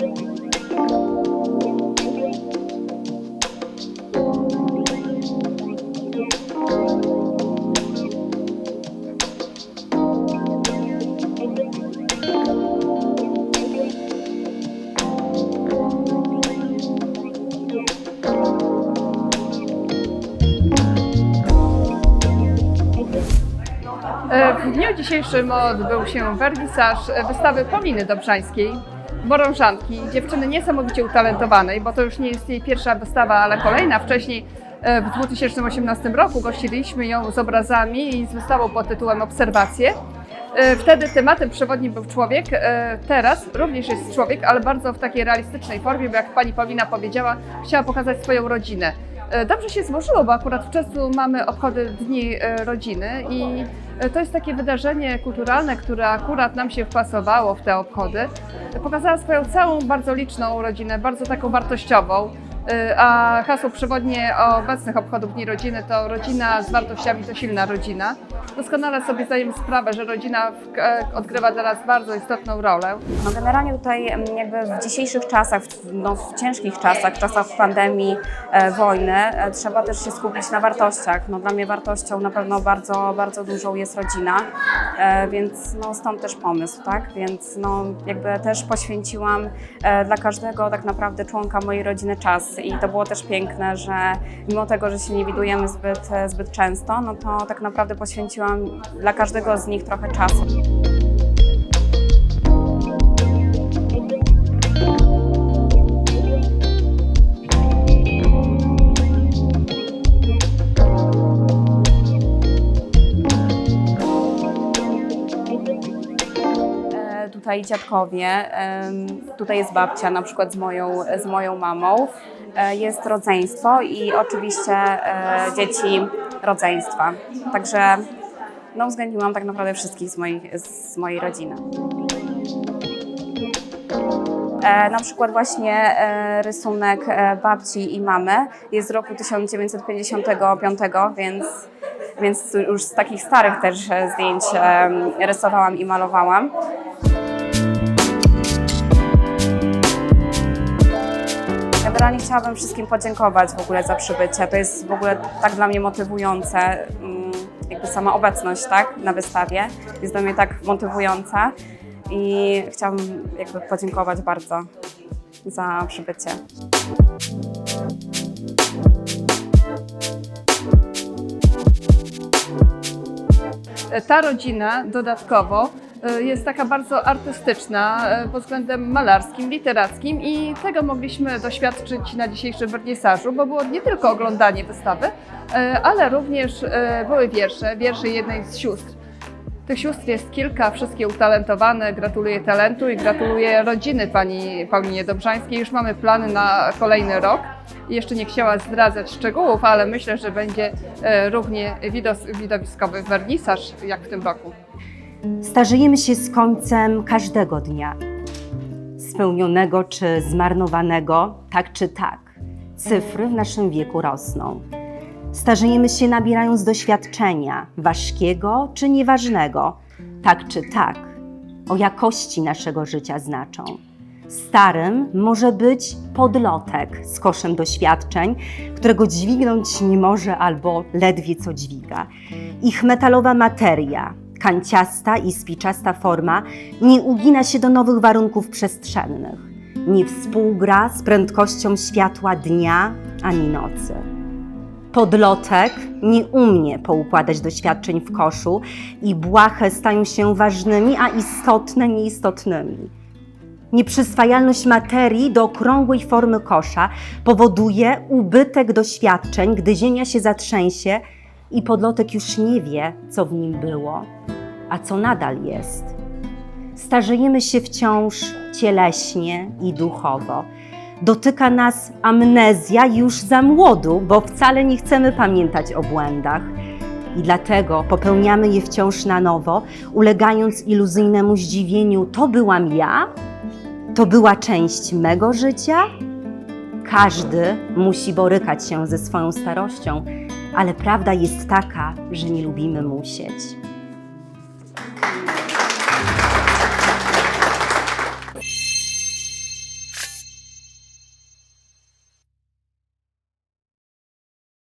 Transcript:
E, W dniu dzisiejszym odbył się wernisaż wystawy Pauliny Dobrzańskiej, Morążanki, dziewczyny niesamowicie utalentowanej, bo to już nie jest jej pierwsza wystawa, ale kolejna. Wcześniej e, w 2018 roku gościliśmy ją z obrazami i z wystawą pod tytułem Obserwacje. E, Wtedy tematem przewodnim był człowiek, e, teraz również jest człowiek, ale bardzo w takiej realistycznej formie, bo jak pani Paulina powiedziała, chciała pokazać swoją rodzinę. Dobrze się złożyło, bo akurat w czerwcu mamy obchody Dni Rodziny i to jest takie wydarzenie kulturalne, które akurat nam się wpasowało w te obchody. Pokazała swoją całą bardzo liczną rodzinę, bardzo taką wartościową. A hasło przewodnie obecnych obchodów Dni Rodziny to rodzina z wartościami to silna rodzina. Doskonale sobie zdajemy sprawę, że rodzina e, odgrywa dla nas bardzo istotną rolę. No generalnie tutaj jakby w dzisiejszych czasach, no w ciężkich czasach, w czasach pandemii, e, wojny, e, trzeba też się skupić na wartościach. No dla mnie wartością na pewno bardzo, bardzo dużą jest rodzina, e, więc no stąd też pomysł, tak? Więc no jakby też poświęciłam e, dla każdego tak naprawdę członka mojej rodziny czas i to było też piękne, że mimo tego, że się nie widujemy zbyt, e, zbyt często, no to tak naprawdę poświęciłam dla każdego z nich trochę czasu. E, tutaj dziadkowie, tutaj jest babcia na przykład z moją, z moją mamą, jest rodzeństwo i oczywiście e, dzieci rodzeństwa. Także no, uwzględniłam tak naprawdę wszystkich z, moich, z mojej rodziny. E, na przykład właśnie e, rysunek e, babci i mamy jest z roku 1955, więc, więc już z takich starych też e, zdjęć e, rysowałam i malowałam. Generalnie chciałabym wszystkim podziękować w ogóle za przybycie. To jest w ogóle tak dla mnie motywujące, mm, jakby sama obecność tak, na wystawie jest dla mnie tak motywująca i chciałabym jakby podziękować bardzo za przybycie. Ta rodzina dodatkowo jest taka bardzo artystyczna e, pod względem malarskim, literackim i tego mogliśmy doświadczyć na dzisiejszym wernisażu, bo było nie tylko oglądanie wystawy, e, ale również e, były wiersze, wiersze jednej z sióstr. Tych sióstr jest kilka, wszystkie utalentowane. Gratuluję talentu i gratuluję rodziny pani Paulinie Dobrzańskiej. Już mamy plany na kolejny rok. Jeszcze nie chciała zdradzać szczegółów, ale myślę, że będzie e, równie widowiskowy wernisaż jak w tym roku. Starzejemy się z końcem każdego dnia. Spełnionego czy zmarnowanego, tak czy tak. Cyfry w naszym wieku rosną. Starzejemy się nabierając doświadczenia, ważkiego czy nieważnego, tak czy tak. O jakości naszego życia znaczą. Starym może być podlotek z koszem doświadczeń, którego dźwignąć nie może albo ledwie co dźwiga. Ich metalowa materia, kanciasta i spiczasta forma nie ugina się do nowych warunków przestrzennych, nie współgra z prędkością światła dnia ani nocy. Podlotek nie umie poukładać doświadczeń w koszu i błahe stają się ważnymi, a istotne nieistotnymi. Nieprzyswajalność materii do okrągłej formy kosza powoduje ubytek doświadczeń, gdy ziemia się zatrzęsie i podlotek już nie wie, co w nim było, a co nadal jest. Starzejemy się wciąż cieleśnie i duchowo. Dotyka nas amnezja już za młodu, bo wcale nie chcemy pamiętać o błędach. I dlatego popełniamy je wciąż na nowo, ulegając iluzyjnemu zdziwieniu: to byłam ja? To była część mego życia? Każdy musi borykać się ze swoją starością, ale prawda jest taka, że nie lubimy musieć.